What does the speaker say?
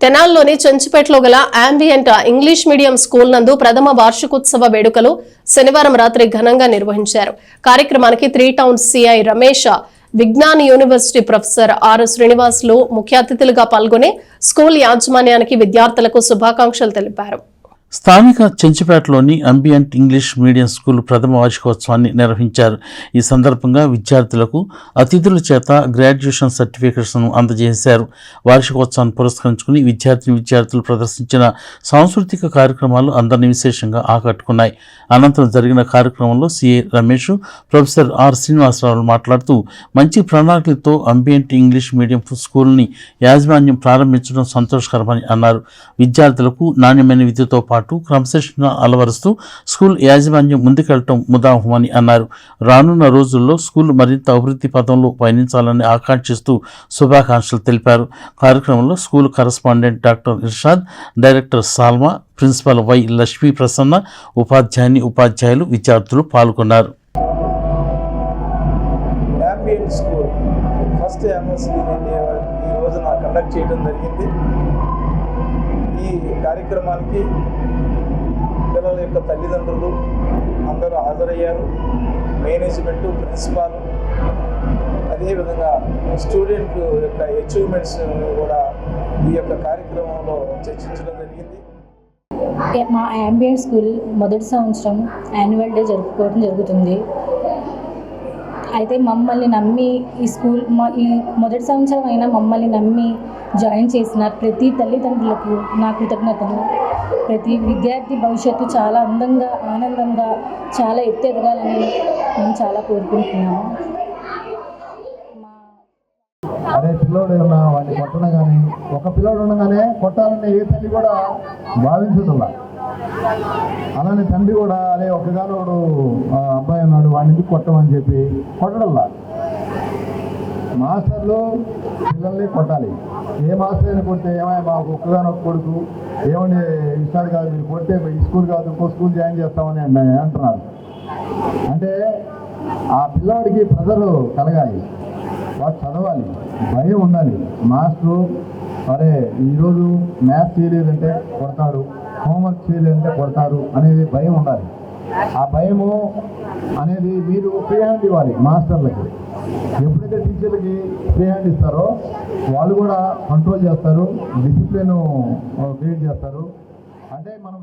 తెనాల్లోని చెంచుపేటలో గల ambient English medium school నందు ప్రథమ వార్షికోత్సవ వేడుకలు శనివారం రాత్రి ఘనంగా నిర్వహించారు. కార్యక్రమానికి three town CI Ramesh Vignan university professor R Srinivasulu ముఖ్య అతిథులుగా పాల్గొని స్కూల్ యాజమాన్యానికి విద్యార్థులకు శుభాకాంక్షలు తెలిపారు. స్థానిక చెంచుపేటలోని అంబియంట్ ఇంగ్లీష్ మీడియం స్కూల్ ప్రథమ వార్షికోత్సవాన్ని నిర్వహించారు. ఈ సందర్భంగా విద్యార్థులకు అతిథుల చేత గ్రాడ్యుయేషన్ సర్టిఫికేట్స్ను అందజేశారు. వార్షికోత్సవాన్ని పురస్కరించుకుని విద్యార్థిని విద్యార్థులు ప్రదర్శించిన సాంస్కృతిక కార్యక్రమాలు అందరినీ విశేషంగా ఆకట్టుకున్నాయి. అనంతరం జరిగిన కార్యక్రమంలో CI Ramesh professor R Srinivasarao మాట్లాడుతూ మంచి ప్రణాళికలతో అంబియంట్ ఇంగ్లీష్ మీడియం స్కూల్ని యాజమాన్యం ప్రారంభించడం సంతోషకరమని అన్నారు. విద్యార్థులకు నాణ్యమైన విద్యతో పాటు క్రమశిక్షణ అలవరుస్తూ స్కూల్ యాజమాన్యం ముందుకెళ్ళటం ముదాహమని అన్నారు. రానున్న రోజుల్లో స్కూల్ మరింత అభివృద్ధి పథంలో పయనించాలని ఆకాంక్షిస్తూ శుభాకాంక్షలు తెలిపారు. కార్యక్రమంలో school correspondent doctor Irshad director Salma principal Y Lakshmi Prasanna ఉపాధ్యాయుని ఉపాధ్యాయులు విద్యార్థులు పాల్గొన్నారు. ఫస్ట్ ఎంఎస్డి ఈ రోజున కండక్ట్ చేయడం జరిగింది. ఈ కార్యక్రమానికి పిల్లల యొక్క తల్లిదండ్రులు అందరూ హాజరయ్యారు. మేనేజ్మెంట్ ప్రిన్సిపాల్ అదేవిధంగా స్టూడెంట్ యొక్క అచీవ్మెంట్స్ కూడా ఈ యొక్క కార్యక్రమంలో చర్చించడం జరిగింది. మా అంబియన్ స్కూల్ మొదటి సంవత్సరం యాన్యువల్ డే జరుపుకోవడం జరుగుతుంది. అయితే మమ్మల్ని నమ్మి ఈ స్కూల్ మా ఈ మొదటి సంవత్సరం అయినా మమ్మల్ని నమ్మి జాయిన్ చేసిన ప్రతి తల్లిదండ్రులకు నా కృతజ్ఞతలు. ప్రతి విద్యార్థి భవిష్యత్తు చాలా అందంగా ఆనందంగా చాలా ఎత్తెదగాలని మేము చాలా కోరుకుంటున్నాము అదే అరే పిల్లోడు ఉన్నా వాడిని కొట్టడం కానీ ఒక పిల్లోడు ఉండగానే కొట్టాలని ఏ తల్లి కూడా భావించదులా అలానే తండ్రి కూడా అరే ఒకగానోడు అబ్బాయి ఉన్నాడు వాడిని కొట్టమని చెప్పి కొట్టడంలా మాస్టర్లు పిల్లల్ని కొట్టాలి. ఏ మాస్టర్ అయినా కొడితే ఏమైనా మాకు ఒక్కగానో కొడుకు ఏమండి ఇష్టాలు కాదు మీరు కొడితే ఈ స్కూల్ కాదు ఇంకో స్కూల్ జాయిన్ చేస్తామని అన్న- అంటున్నారు. అంటే ఆ పిల్లవాడికి ప్రజలు కలగాలి. వాడు చదవాలి భయం ఉండాలి. మాస్టరు అరే ఈరోజు మ్యాథ్స్ చేయలేదంటే కొడతాడు హోంవర్క్ చేయలేదంటే కొడతారు అనేది భయం ఉండాలి. ఆ భయము అనేది మీరు ఉపయోగం ఇవ్వాలి మాస్టర్లకి. టీచర్కి ఫ్రీ హ్యాండ్ ఇస్తారో వాళ్ళు కూడా కంట్రోల్ చేస్తారు డిసిప్లిన్ క్రియేట్ చేస్తారు. అంటే మనం